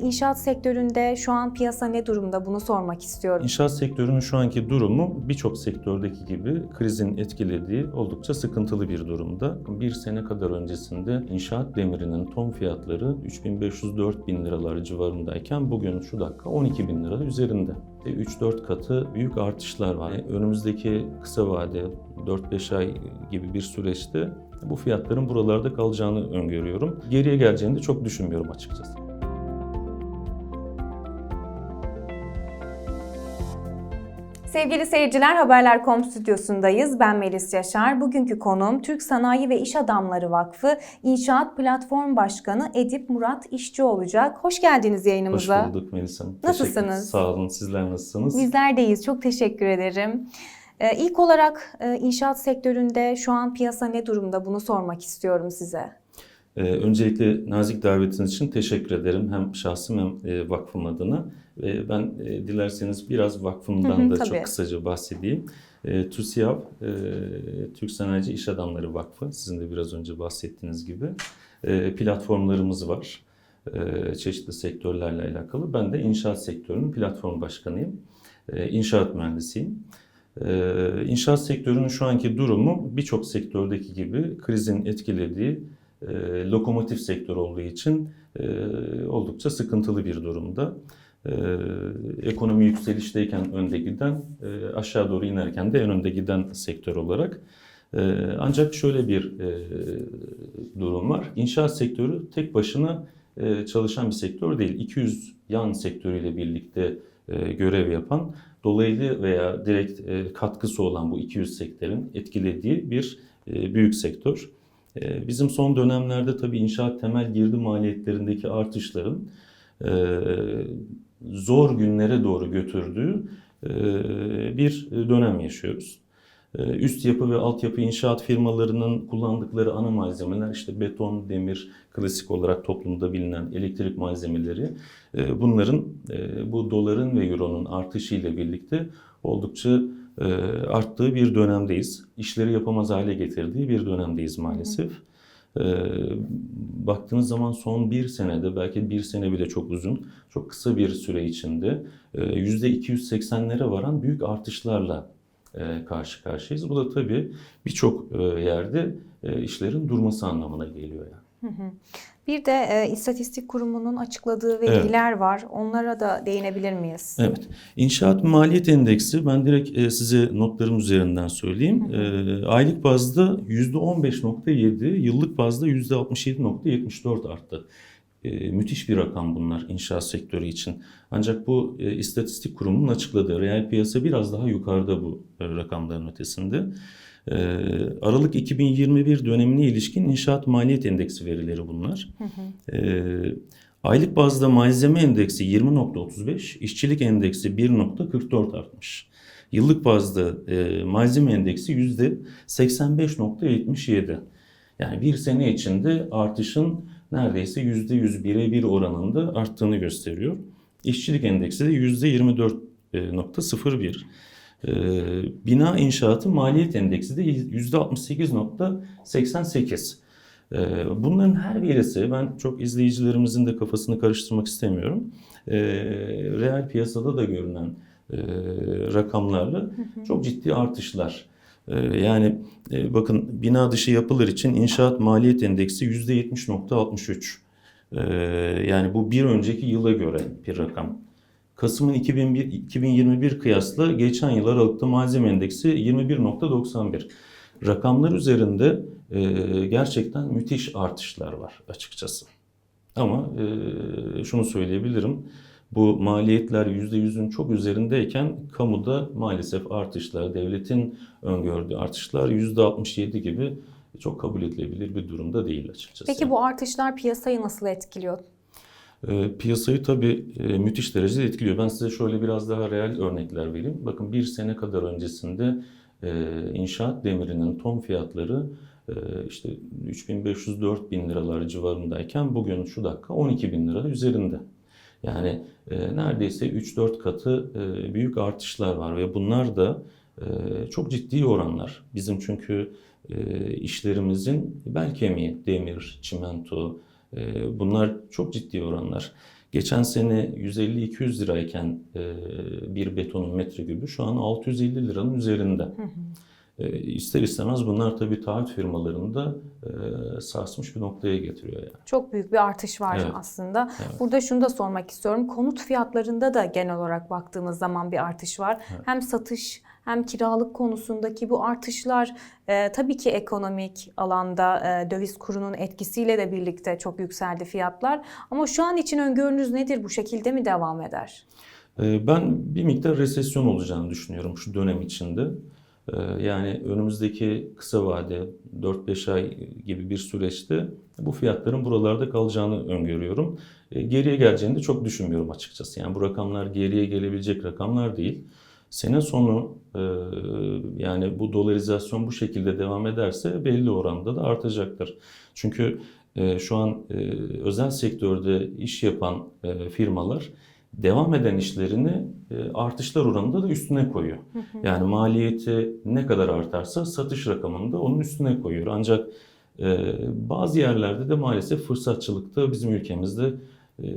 İnşaat sektöründe şu an piyasa ne durumda bunu sormak istiyorum. İnşaat sektörünün şu anki durumu birçok sektördeki gibi krizin etkilediği oldukça sıkıntılı bir durumda. Bir sene kadar öncesinde inşaat demirinin ton fiyatları 3500-4000 liralar civarındayken bugün şu dakika 12 bin lira üzerinde. 3-4 katı büyük artışlar var. Yani Önümüzdeki kısa vade 4-5 ay gibi bir süreçte bu fiyatların buralarda kalacağını öngörüyorum. Geriye geleceğini de çok düşünmüyorum açıkçası. Sevgili seyirciler Haberler.com stüdyosundayız. Ben Melis Yaşar. Bugünkü konuğum Türk Sanayi ve İş Adamları Vakfı İnşaat Platform Başkanı Edip Murat İşçi olacak. Hoş geldiniz Hoş yayınımıza. bulduk Melisa Hanım. Nasılsınız? Teşekkür- Sağ olun. Sizler nasılsınız? Bizler deyiz. Çok teşekkür ederim. Ee, ilk olarak e, inşaat sektöründe şu an piyasa ne durumda bunu sormak istiyorum size. Ee, öncelikle nazik davetiniz için teşekkür ederim. Hem şahsım hem e, vakfım adına. Ben e, dilerseniz biraz vakfımdan Hı hı, da tabii. çok kısaca bahsedeyim. E, TÜSİAD, e, Türk Sanayici İş Adamları Vakfı, sizin de biraz önce bahsettiğiniz gibi e, platformlarımız var. E, çeşitli sektörlerle alakalı. Ben de inşaat sektörünün platform başkanıyım. E, inşaat mühendisiyim. E, inşaat sektörünün şu anki durumu birçok sektördeki gibi krizin etkilediği e, lokomotif sektör olduğu için e, oldukça sıkıntılı bir durumda. E, ekonomi yükselişteyken önde giden, e, aşağı doğru inerken de en önde giden sektör olarak. E, ancak şöyle bir e, durum var. İnşaat sektörü tek başına e, çalışan bir sektör değil. 200 yan sektörüyle birlikte e, görev yapan, dolaylı veya direkt e, katkısı olan bu 200 sektörün etkilediği bir e, büyük sektör. E, Bizim son dönemlerde tabii inşaat temel girdi maliyetlerindeki artışların e, zor günlere doğru götürdüğü e, bir dönem yaşıyoruz. E, Üst yapı ve altyapı inşaat firmalarının kullandıkları ana malzemeler işte beton, demir, klasik olarak toplumda bilinen elektrik malzemeleri. E, Bunların bu doların ve euronun artışıyla birlikte oldukça arttığı bir dönemdeyiz. İşleri yapamaz hale getirdiği bir dönemdeyiz maalesef. E, baktığınız zaman son bir senede belki bir sene bile çok uzun, çok kısa bir süre içinde e, %280'lere varan büyük artışlarla e, karşı karşıyayız. Bu da tabii birçok e, yerde e, işlerin durması anlamına geliyor yani. Bir de e, İstatistik Kurumu'nun açıkladığı veriler var. Onlara da değinebilir miyiz? Evet. İnşaat maliyet endeksi ben direkt e, size notlarım üzerinden söyleyeyim. E, aylık bazda %15.7, yıllık bazda %67.74 arttı. E, müthiş bir rakam bunlar inşaat sektörü için. Ancak bu e, istatistik kurumunun açıkladığı reel piyasa biraz daha yukarıda bu e, rakamların ötesinde. E, Aralık 2021 dönemine ilişkin inşaat maliyet endeksi verileri bunlar. E, aylık bazda malzeme endeksi 20.35, işçilik endeksi 1.44 artmış. Yıllık bazda e, malzeme endeksi %85.77. Yani bir sene içinde artışın neredeyse %100 birebir oranında arttığını gösteriyor. İşçilik endeksi de %24.01. Ee, bina inşaatı maliyet endeksi de %68.88. Ee, bunların her birisi ben çok izleyicilerimizin de kafasını karıştırmak istemiyorum. Ee, reel piyasada da görünen e, rakamlarla çok ciddi artışlar. Yani e, bakın bina dışı yapılar için inşaat maliyet endeksi %70.63. Ee, yani bu bir önceki yıla göre bir rakam. Kasım'ın 2001, 2021 kıyasla geçen yıl Aralık'ta malzeme endeksi 21.91. Rakamlar üzerinde e, gerçekten müthiş artışlar var açıkçası. Ama e, şunu söyleyebilirim. Bu maliyetler %100'ün çok üzerindeyken kamuda maalesef artışlar, devletin öngördüğü artışlar %67 gibi çok kabul edilebilir bir durumda değil açıkçası. Peki bu artışlar piyasayı nasıl etkiliyor? E, piyasayı tabii e, müthiş derecede etkiliyor. Ben size şöyle biraz daha reel örnekler vereyim. Bakın bir sene kadar öncesinde e, inşaat demirinin ton fiyatları e, işte 3500-4000 liralar civarındayken bugün şu dakika 12 bin lira üzerinde. Yani e, neredeyse 3-4 katı e, büyük artışlar var ve bunlar da e, çok ciddi oranlar. Bizim çünkü e, işlerimizin bel kemiği demir, çimento, bunlar çok ciddi oranlar. Geçen sene 150-200 lirayken e, bir betonun metrekübü şu an 650 liranın üzerinde. E, ister istemez bunlar tabii taahhüt firmalarını da e, sarsmış bir noktaya getiriyor yani. Çok büyük bir artış var Evet. aslında. Evet. Burada şunu da sormak istiyorum. Konut fiyatlarında da genel olarak baktığımız zaman bir artış var. Hem satış hem kiralık konusundaki bu artışlar e, tabii ki ekonomik alanda e, döviz kurunun etkisiyle de birlikte çok yükseldi fiyatlar. Ama şu an için öngörünüz nedir? Bu şekilde mi devam eder? Ee, Ben bir miktar resesyon olacağını düşünüyorum şu dönem içinde. Ee, Yani önümüzdeki kısa vade 4-5 ay gibi bir süreçte bu fiyatların buralarda kalacağını öngörüyorum. Ee, Geriye geleceğini de çok düşünmüyorum açıkçası. Yani bu rakamlar geriye gelebilecek rakamlar değil. Sene sonu e, yani bu dolarizasyon bu şekilde devam ederse belli oranda da artacaktır. Çünkü e, şu an e, özel sektörde iş yapan firmalar devam eden işlerini e, artışlar oranında da üstüne koyuyor. Yani maliyeti ne kadar artarsa satış rakamını da onun üstüne koyuyor. Ancak e, bazı yerlerde de maalesef fırsatçılıkta bizim ülkemizde e,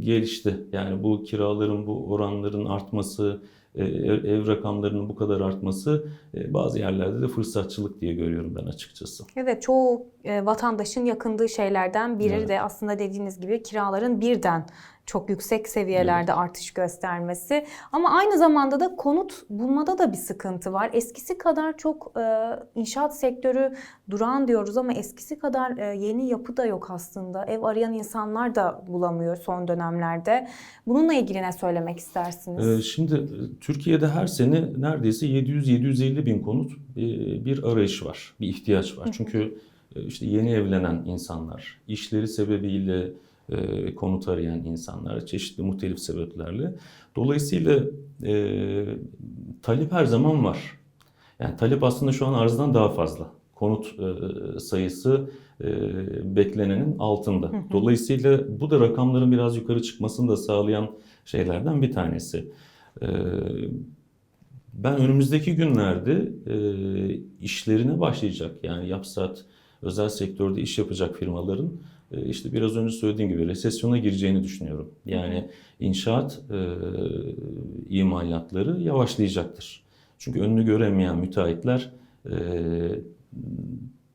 gelişti. Yani bu kiraların bu oranların artması, ev, rakamlarının bu kadar artması bazı yerlerde de fırsatçılık diye görüyorum ben açıkçası. Evet çoğu vatandaşın yakındığı şeylerden biri Evet. de aslında dediğiniz gibi kiraların birden çok yüksek seviyelerde artış göstermesi. Ama aynı zamanda da konut bulmada da bir sıkıntı var. Eskisi kadar çok e, inşaat sektörü duran diyoruz ama eskisi kadar e, yeni yapı da yok aslında. Ev arayan insanlar da bulamıyor son dönemlerde. Bununla ilgili ne söylemek istersiniz? Ee, Şimdi e, Türkiye'de her sene neredeyse 700-750 bin konut e, bir arayış var, bir ihtiyaç var. Çünkü e, işte yeni evlenen insanlar, işleri sebebiyle e, konut arayan insanlar, çeşitli muhtelif sebeplerle. Dolayısıyla e, talep her zaman var. Yani talep aslında şu an arzdan daha fazla. Konut e, sayısı e, beklenenin altında. Dolayısıyla bu da rakamların biraz yukarı çıkmasını da sağlayan şeylerden bir tanesi. E, ben önümüzdeki günlerde e, işlerine başlayacak yani yapsat özel sektörde iş yapacak firmaların işte biraz önce söylediğim gibi resesyona gireceğini düşünüyorum. Yani inşaat e, imalatları yavaşlayacaktır. Çünkü önünü göremeyen müteahhitler e,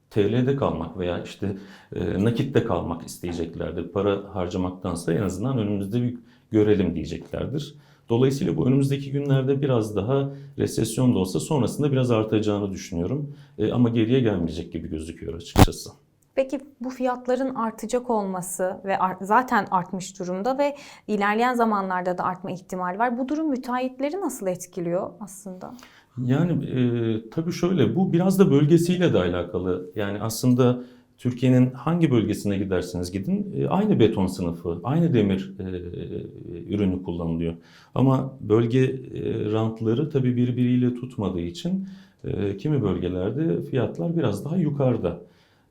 TL'de kalmak veya işte e, nakitte kalmak isteyeceklerdir. Para harcamaktansa en azından önümüzde bir görelim diyeceklerdir. Dolayısıyla bu önümüzdeki günlerde biraz daha resesyon da olsa sonrasında biraz artacağını düşünüyorum. E, ama geriye gelmeyecek gibi gözüküyor açıkçası. Peki bu fiyatların artacak olması ve art- zaten artmış durumda ve ilerleyen zamanlarda da artma ihtimali var. Bu durum müteahhitleri nasıl etkiliyor aslında? Yani e, tabii şöyle bu biraz da bölgesiyle de alakalı. Yani aslında Türkiye'nin hangi bölgesine giderseniz gidin e, aynı beton sınıfı, aynı demir e, ürünü kullanılıyor. Ama bölge e, rantları tabii birbiriyle tutmadığı için e, kimi bölgelerde fiyatlar biraz daha yukarıda.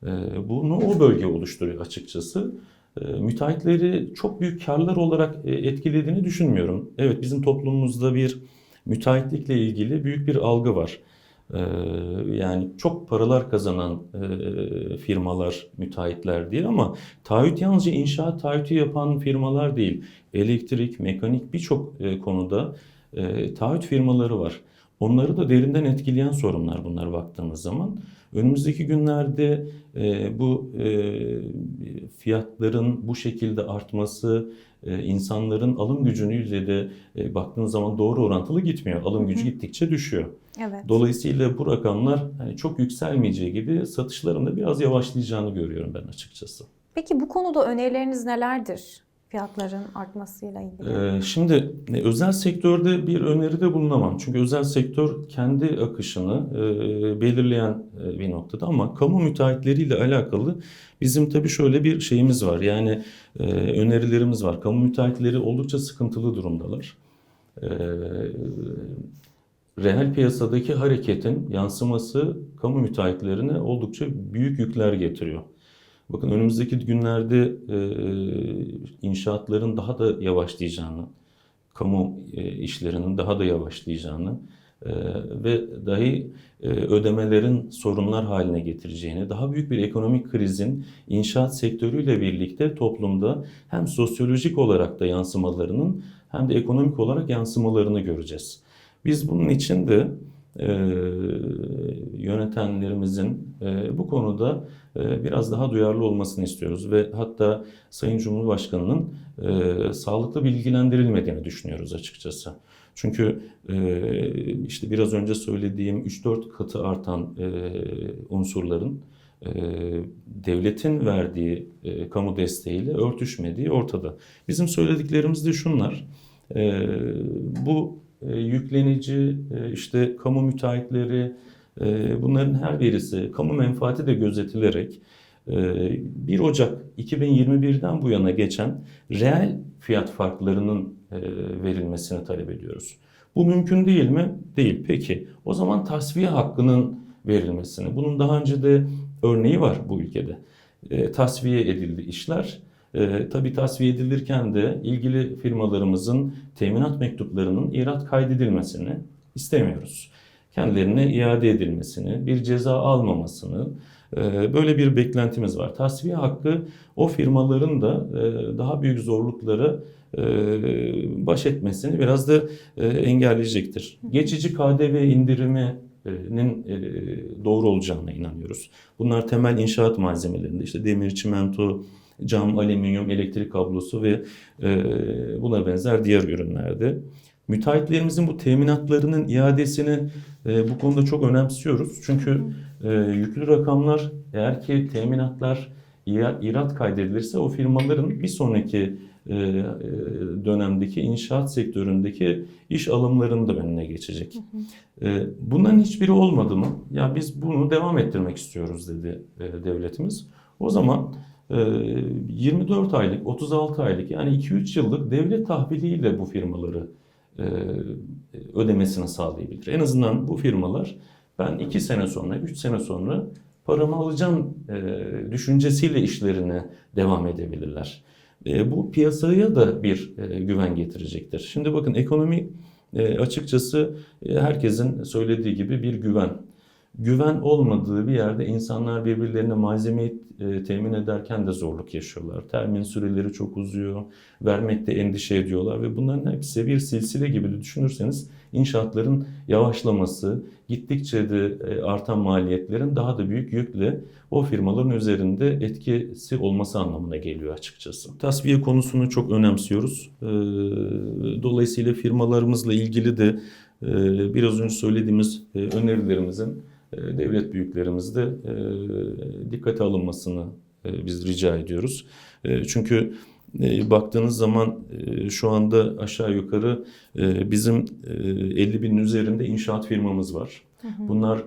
E, bunu o bölge oluşturuyor açıkçası. E, müteahhitleri çok büyük karlar olarak e, etkilediğini düşünmüyorum. Evet bizim toplumumuzda bir müteahhitlikle ilgili büyük bir algı var. Ee, yani çok paralar kazanan e, firmalar müteahhitler değil ama taahhüt yalnızca inşaat taahhütü yapan firmalar değil. Elektrik, mekanik birçok e, konuda taahhüt firmaları var. Onları da derinden etkileyen sorunlar bunlar baktığımız zaman. Önümüzdeki günlerde e, bu e, fiyatların bu şekilde artması, e, insanların alım gücüyle de e, baktığınız zaman doğru orantılı gitmiyor. Alım gücü gittikçe düşüyor. Evet. Dolayısıyla bu rakamlar hani çok yükselmeyeceği gibi satışların da biraz yavaşlayacağını görüyorum ben açıkçası. Peki bu konuda önerileriniz nelerdir? Fiyatların artmasıyla ilgili. Ee, Şimdi e, özel sektörde bir öneride bulunamam. Çünkü özel sektör kendi akışını e, belirleyen e, bir noktada ama kamu müteahhitleriyle alakalı bizim tabii şöyle bir şeyimiz var. Yani e, önerilerimiz var. Kamu müteahhitleri oldukça sıkıntılı durumdalar. E, Reel piyasadaki hareketin yansıması kamu müteahhitlerine oldukça büyük yükler getiriyor. Bakın önümüzdeki günlerde e, inşaatların daha da yavaşlayacağını, kamu e, işlerinin daha da yavaşlayacağını, e, ve dahi ödemelerin sorunlar haline getireceğini, daha büyük bir ekonomik krizin inşaat sektörüyle birlikte toplumda hem sosyolojik olarak da yansımalarının hem de ekonomik olarak yansımalarını göreceğiz. Biz bunun için de e, yönetenlerimizin e, bu konuda e, biraz daha duyarlı olmasını istiyoruz ve hatta Sayın Cumhurbaşkanı'nın e, sağlıklı bilgilendirilmediğini düşünüyoruz açıkçası. Çünkü e, işte biraz önce söylediğim 3-4 katı artan e, unsurların e, devletin verdiği e, kamu desteğiyle örtüşmediği ortada. Bizim söylediklerimiz de şunlar. E, bu e, yüklenici, e, işte kamu müteahhitleri, e, bunların her birisi kamu menfaati de gözetilerek e, 1 Ocak 2021'den bu yana geçen reel fiyat farklarının verilmesini talep ediyoruz. Bu mümkün değil mi? Değil. Peki o zaman tasfiye hakkının verilmesini. Bunun daha önce de örneği var bu ülkede. E, tasfiye edildi işler. E, tabii tasfiye edilirken de ilgili firmalarımızın teminat mektuplarının irat kaydedilmesini istemiyoruz. Kendilerine iade edilmesini, bir ceza almamasını, e, böyle bir beklentimiz var. Tasfiye hakkı o firmaların da e, daha büyük zorluklara e, baş etmesini biraz da engelleyecektir. Geçici KDV indiriminin e, doğru olacağına inanıyoruz. Bunlar temel inşaat malzemelerinde işte demir, çimento, cam, alüminyum, elektrik kablosu ve e, buna benzer diğer ürünlerde. Müteahhitlerimizin bu teminatlarının iadesini e, bu konuda çok önemsiyoruz. Çünkü e, yüklü rakamlar eğer ki teminatlar ira- irat kaydedilirse o firmaların bir sonraki e, e, dönemdeki inşaat sektöründeki iş alımlarının da önüne geçecek. E, Bunların hiçbiri olmadı mı? Ya biz bunu devam ettirmek istiyoruz dedi devletimiz. O zaman 24 aylık, 36 aylık yani 2-3 yıllık devlet tahviliyle bu firmaları e, ödemesini sağlayabilir. En azından bu firmalar ben 2 sene sonra, 3 sene sonra paramı alacağım e, düşüncesiyle işlerine devam edebilirler. E, bu piyasaya da bir güven getirecektir. Şimdi bakın ekonomi açıkçası herkesin söylediği gibi bir güven. Güven olmadığı bir yerde insanlar birbirlerine malzemeyi e, temin ederken de zorluk yaşıyorlar. Termin süreleri çok uzuyor, vermekte endişe ediyorlar ve bunların hepsi bir silsile gibi düşünürseniz inşaatların yavaşlaması, gittikçe de e, artan maliyetlerin daha da büyük yükle o firmaların üzerinde etkisi olması anlamına geliyor açıkçası. Tasfiye konusunu çok önemsiyoruz. E, Dolayısıyla firmalarımızla ilgili de biraz önce söylediğimiz önerilerimizin devlet büyüklerimizde e, dikkate alınmasını e, biz rica ediyoruz. E, Çünkü baktığınız zaman şu anda aşağı yukarı bizim e, 50 binin üzerinde inşaat firmamız var. Bunlar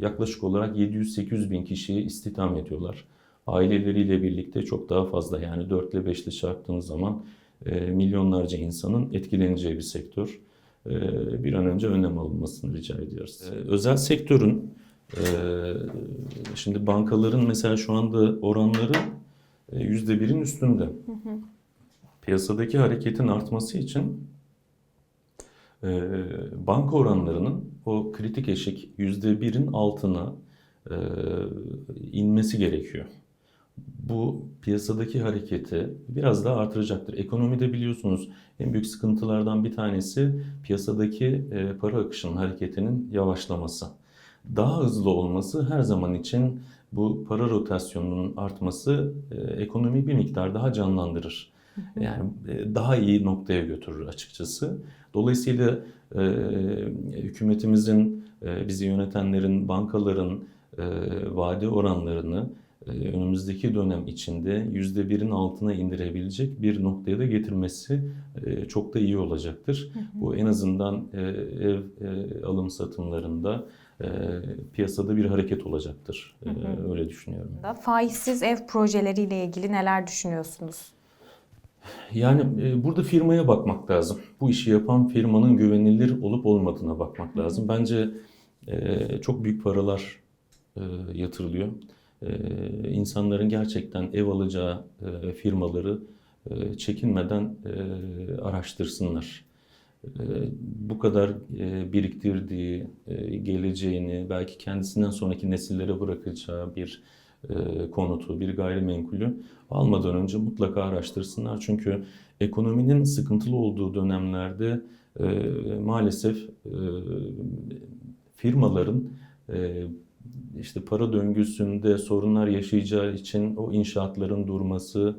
yaklaşık olarak 700-800 bin kişiyi istihdam ediyorlar. Aileleriyle birlikte çok daha fazla yani 4 ile 5 ile çarptığınız zaman milyonlarca insanın etkileneceği bir sektör. E, bir an önce önlem alınmasını rica ediyoruz. E, özel sektörün e, şimdi bankaların mesela şu anda oranları e, yüzde birin üstünde. Piyasadaki hareketin artması için e, banka oranlarının o kritik eşik yüzde birin altına inmesi gerekiyor. Bu piyasadaki hareketi biraz daha artıracaktır. Ekonomide biliyorsunuz en büyük sıkıntılardan bir tanesi piyasadaki e, para akışının hareketinin yavaşlaması. Daha hızlı olması her zaman için bu para rotasyonunun artması e, ekonomiyi bir miktar daha canlandırır. Yani e, daha iyi noktaya götürür açıkçası. Dolayısıyla hükümetimizin, bizi yönetenlerin, bankaların vade oranlarını önümüzdeki dönem içinde yüzde birin altına indirebilecek bir noktaya da getirmesi e, çok da iyi olacaktır. Bu en azından e, ev e, alım satımlarında e, piyasada bir hareket olacaktır. E, öyle düşünüyorum. Faizsiz ev projeleriyle ilgili neler düşünüyorsunuz? Yani e, burada firmaya bakmak lazım. Bu işi yapan firmanın güvenilir olup olmadığına bakmak lazım. Bence e, çok büyük paralar e, yatırılıyor. E, insanların gerçekten ev alacağı e, firmaları e, çekinmeden e, araştırsınlar. e, bu kadar biriktirdiği geleceğini belki kendisinden sonraki nesillere bırakacağı bir konutu, bir gayrimenkulü almadan önce mutlaka araştırsınlar. Çünkü ekonominin sıkıntılı olduğu dönemlerde maalesef firmaların işte para döngüsünde sorunlar yaşayacağı için o inşaatların durması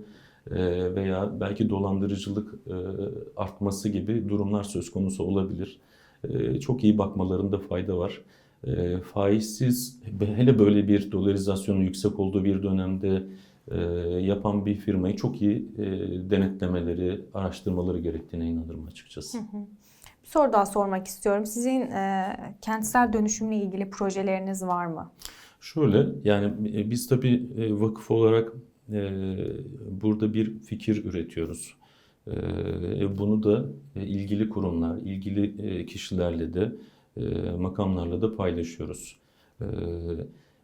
e, veya belki dolandırıcılık e, artması gibi durumlar söz konusu olabilir. E, Çok iyi bakmalarında fayda var. Faizsiz, hele böyle bir dolarizasyonun yüksek olduğu bir dönemde yapan bir firmayı çok iyi denetlemeleri, araştırmaları gerektiğine inanırım açıkçası. Bir soru daha sormak istiyorum. Sizin e, kentsel dönüşümle ilgili projeleriniz var mı? Şöyle yani e, biz tabii e, vakıf olarak e, burada bir fikir üretiyoruz. E, Bunu da e, ilgili kurumlar, ilgili e, kişilerle de e, makamlarla da paylaşıyoruz. E,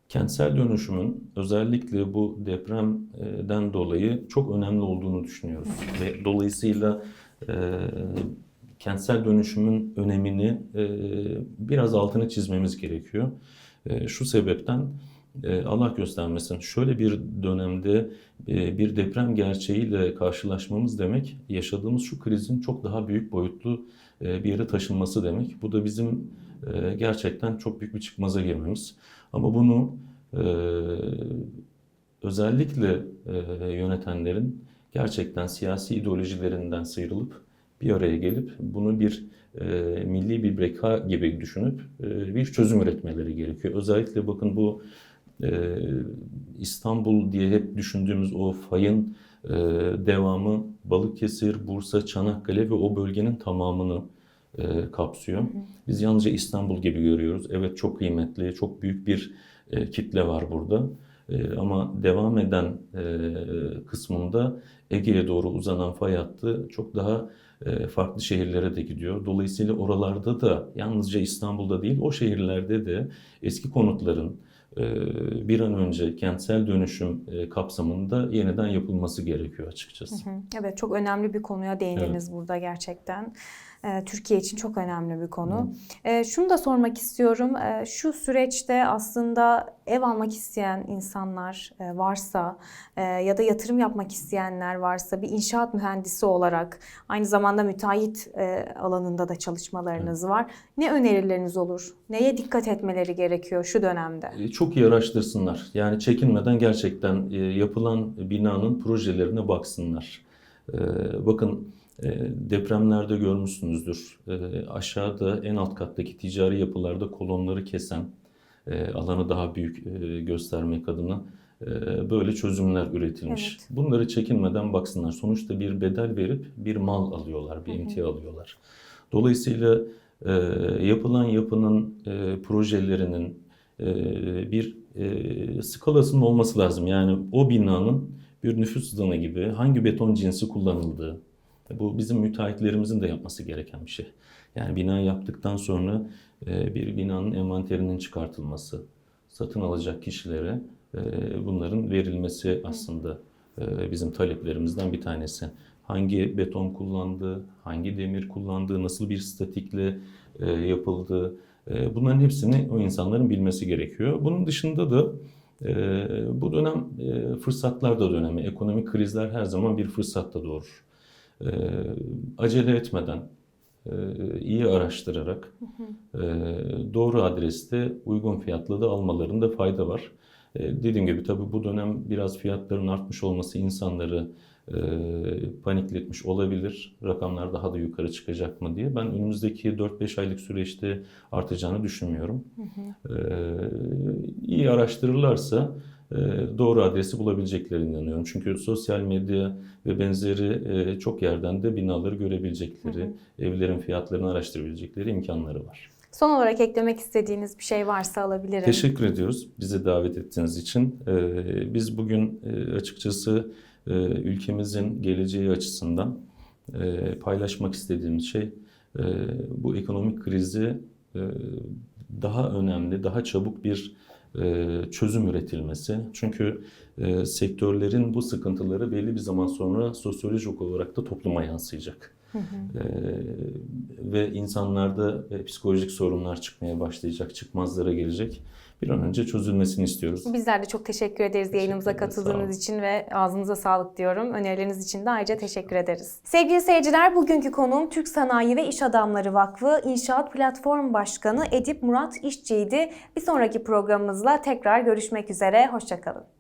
Kentsel dönüşümün özellikle bu depremden dolayı çok önemli olduğunu düşünüyoruz. Ve dolayısıyla e, kentsel dönüşümün önemini e, biraz altını çizmemiz gerekiyor. E, Şu sebepten e, Allah göstermesin şöyle bir dönemde e, bir deprem gerçeğiyle karşılaşmamız demek yaşadığımız şu krizin çok daha büyük boyutlu e, bir yere taşınması demek. Bu da bizim e, gerçekten çok büyük bir çıkmaza girmemiz. Ama bunu e, özellikle e, yönetenlerin gerçekten siyasi ideolojilerinden sıyrılıp bir araya gelip bunu bir e, milli bir beka gibi düşünüp e, bir çözüm üretmeleri gerekiyor. Özellikle bakın bu e, İstanbul diye hep düşündüğümüz o fayın e, devamı Balıkesir, Bursa, Çanakkale ve o bölgenin tamamını e, kapsıyor. Biz yalnızca İstanbul gibi görüyoruz. Evet çok kıymetli, çok büyük bir e, kitle var burada. E, ama devam eden e, kısmında Ege'ye doğru uzanan fay hattı çok daha farklı şehirlere de gidiyor. Dolayısıyla oralarda da yalnızca İstanbul'da değil o şehirlerde de eski konutların e, bir an önce kentsel dönüşüm e, kapsamında yeniden yapılması gerekiyor açıkçası. Hı, Evet, çok önemli bir konuya değindiniz burada gerçekten. Ee, Türkiye için çok önemli bir konu. Ee, şunu da sormak istiyorum. Ee, şu süreçte aslında ev almak isteyen insanlar e, varsa e, ya da yatırım yapmak isteyenler varsa bir inşaat mühendisi olarak aynı zamanda müteahhit e, alanında da çalışmalarınız var. Ne önerileriniz olur? Neye dikkat etmeleri gerekiyor şu dönemde? Çok iyi araştırsınlar. Yani çekinmeden gerçekten yapılan binanın projelerine baksınlar. Bakın depremlerde görmüşsünüzdür. E, Aşağıda en alt kattaki ticari yapılarda kolonları kesen, e, alanı daha büyük e, göstermek adına e, böyle çözümler üretilmiş. Evet. Bunları çekinmeden baksınlar. Sonuçta bir bedel verip bir mal alıyorlar, bir emtia alıyorlar. Dolayısıyla yapılan yapının projelerinin bir skalasının olması lazım. Yani o binanın bir nüfus cüzdanı gibi hangi beton cinsi kullanıldığı, bu bizim müteahhitlerimizin de yapması gereken bir şey. Yani bina yaptıktan sonra e, bir binanın envanterinin çıkartılması, satın alacak kişilere e, bunların verilmesi aslında e, bizim taleplerimizden bir tanesi. Hangi beton kullandığı, hangi demir kullandığı, nasıl bir statikle yapıldığı, e, bunların hepsini o insanların bilmesi gerekiyor. Bunun dışında da bu dönem fırsatlar da dönemi, ekonomik krizler her zaman bir fırsat da doğurur. E, acele etmeden, e, iyi araştırarak e, doğru adreste uygun fiyatlı da almalarında fayda var. E, dediğim gibi tabii bu dönem biraz fiyatların artmış olması insanları e, panikletmiş olabilir. Rakamlar daha da yukarı çıkacak mı diye. Ben önümüzdeki 4-5 aylık süreçte artacağını düşünmüyorum. E, iyi araştırırlarsa doğru adresi bulabileceklerine inanıyorum. Çünkü sosyal medya ve benzeri e, çok yerden de binaları görebilecekleri, evlerin fiyatlarını araştırabilecekleri imkanları var. Son olarak eklemek istediğiniz bir şey varsa alabilirim. Teşekkür ediyoruz bizi davet ettiğiniz için. Ee, Biz bugün e, açıkçası e, ülkemizin geleceği açısından e, paylaşmak istediğimiz şey e, bu ekonomik krizi e, daha önemli, daha çabuk bir e, çözüm üretilmesi. Çünkü e, sektörlerin bu sıkıntıları belli bir zaman sonra sosyolojik olarak da topluma yansıyacak. Ee, ve insanlarda e, psikolojik sorunlar çıkmaya başlayacak, çıkmazlara gelecek. Bir an önce çözülmesini istiyoruz. Bizler de çok teşekkür ederiz yayınımıza ederim, sağ katıldığınız için ve ağzınıza sağlık diyorum. Önerileriniz için de ayrıca teşekkür ederiz. Sevgili seyirciler bugünkü konuğum Türk Sanayi ve İş Adamları Vakfı İnşaat Platform Başkanı Edip Murat İşçi'ydi. Bir sonraki programımızla tekrar görüşmek üzere. Hoşçakalın.